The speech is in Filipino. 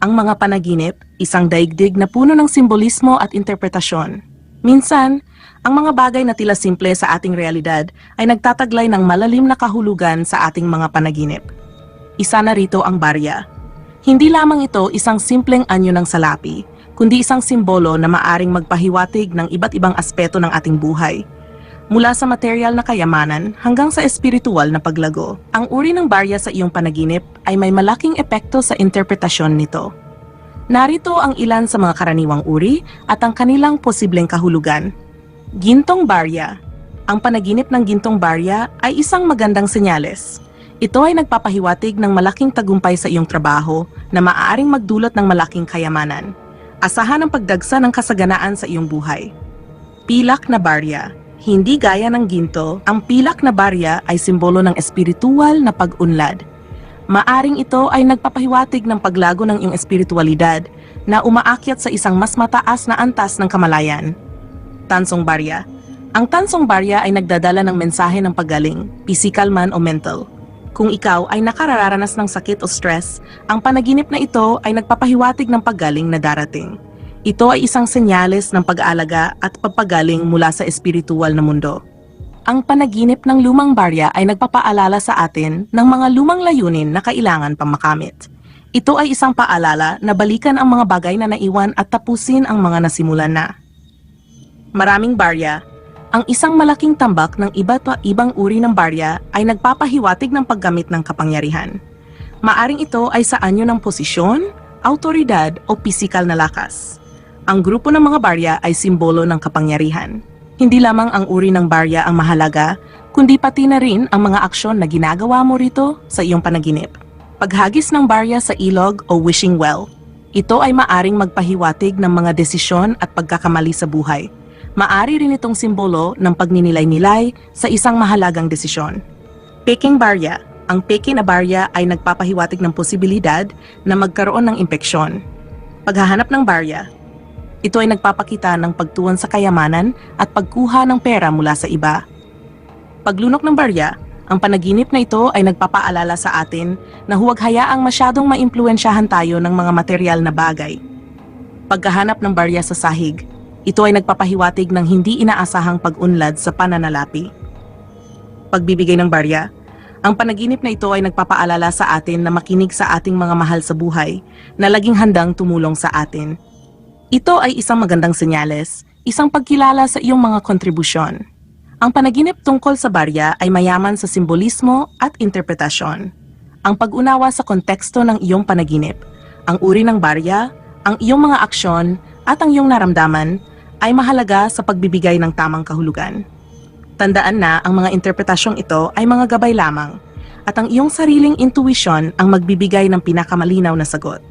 Ang mga panaginip, isang daigdig na puno ng simbolismo at interpretasyon. Minsan, ang mga bagay na tila simple sa ating realidad ay nagtataglay ng malalim na kahulugan sa ating mga panaginip. Isa na rito ang barya. Hindi lamang ito isang simpleng anyo ng salapi, kundi isang simbolo na maaring magpahiwatig ng iba't ibang aspeto ng ating buhay. Mula sa material na kayamanan hanggang sa espiritual na paglago, ang uri ng barya sa iyong panaginip ay may malaking epekto sa interpretasyon nito. Narito ang ilan sa mga karaniwang uri at ang kanilang posibleng kahulugan. Gintong barya. Ang panaginip ng gintong barya ay isang magandang senyales. Ito ay nagpapahiwatig ng malaking tagumpay sa iyong trabaho na maaaring magdulot ng malaking kayamanan. Asahan ang pagdagsa ng kasaganaan sa iyong buhay. Pilak na barya. Hindi gaya ng ginto, ang pilak na barya ay simbolo ng espiritual na pag-unlad. Maaring ito ay nagpapahiwatig ng paglago ng iyong espiritualidad na umaakyat sa isang mas mataas na antas ng kamalayan. Tansong barya. Ang tansong barya ay nagdadala ng mensahe ng paggaling, physical man o mental. Kung ikaw ay nakararanas ng sakit o stress, ang panaginip na ito ay nagpapahiwatig ng paggaling na darating. Ito ay isang senyales ng pag-aalaga at pagpagaling mula sa espiritual na mundo. Ang panaginip ng lumang barya ay nagpapaalala sa atin ng mga lumang layunin na kailangan pang makamit. Ito ay isang paalala na balikan ang mga bagay na naiwan at tapusin ang mga nasimulan na. Maraming barya, ang isang malaking tambak ng iba't ibang uri ng barya ay nagpapahiwatig ng paggamit ng kapangyarihan. Maaring ito ay sa anyo ng posisyon, autoridad o pisikal na lakas. Ang grupo ng mga barya ay simbolo ng kapangyarihan. Hindi lamang ang uri ng barya ang mahalaga, kundi pati na rin ang mga aksyon na ginagawa mo rito sa iyong panaginip. Paghagis ng barya sa ilog o wishing well. Ito ay maaring magpahiwatig ng mga desisyon at pagkakamali sa buhay. Maari rin itong simbolo ng pagninilay-nilay sa isang mahalagang desisyon. Peking barya. Ang peke na barya ay nagpapahiwatig ng posibilidad na magkaroon ng impeksyon. Paghahanap ng barya. Ito ay nagpapakita ng pagtuon sa kayamanan at pagkuha ng pera mula sa iba. Paglunok ng barya, ang panaginip na ito ay nagpapaalala sa atin na huwag hayaang masyadong maimpluensyahan tayo ng mga material na bagay. Pagkahanap ng barya sa sahig, ito ay nagpapahiwatig ng hindi inaasahang pag-unlad sa pananalapi. Pagbibigay ng barya, ang panaginip na ito ay nagpapaalala sa atin na makinig sa ating mga mahal sa buhay na laging handang tumulong sa atin. Ito ay isang magandang senyales, isang pagkilala sa iyong mga kontribusyon. Ang panaginip tungkol sa barya ay mayaman sa simbolismo at interpretasyon. Ang pag-unawa sa konteksto ng iyong panaginip, ang uri ng barya, ang iyong mga aksyon, at ang iyong naramdaman ay mahalaga sa pagbibigay ng tamang kahulugan. Tandaan na ang mga interpretasyong ito ay mga gabay lamang at ang iyong sariling intuition ang magbibigay ng pinakamalinaw na sagot.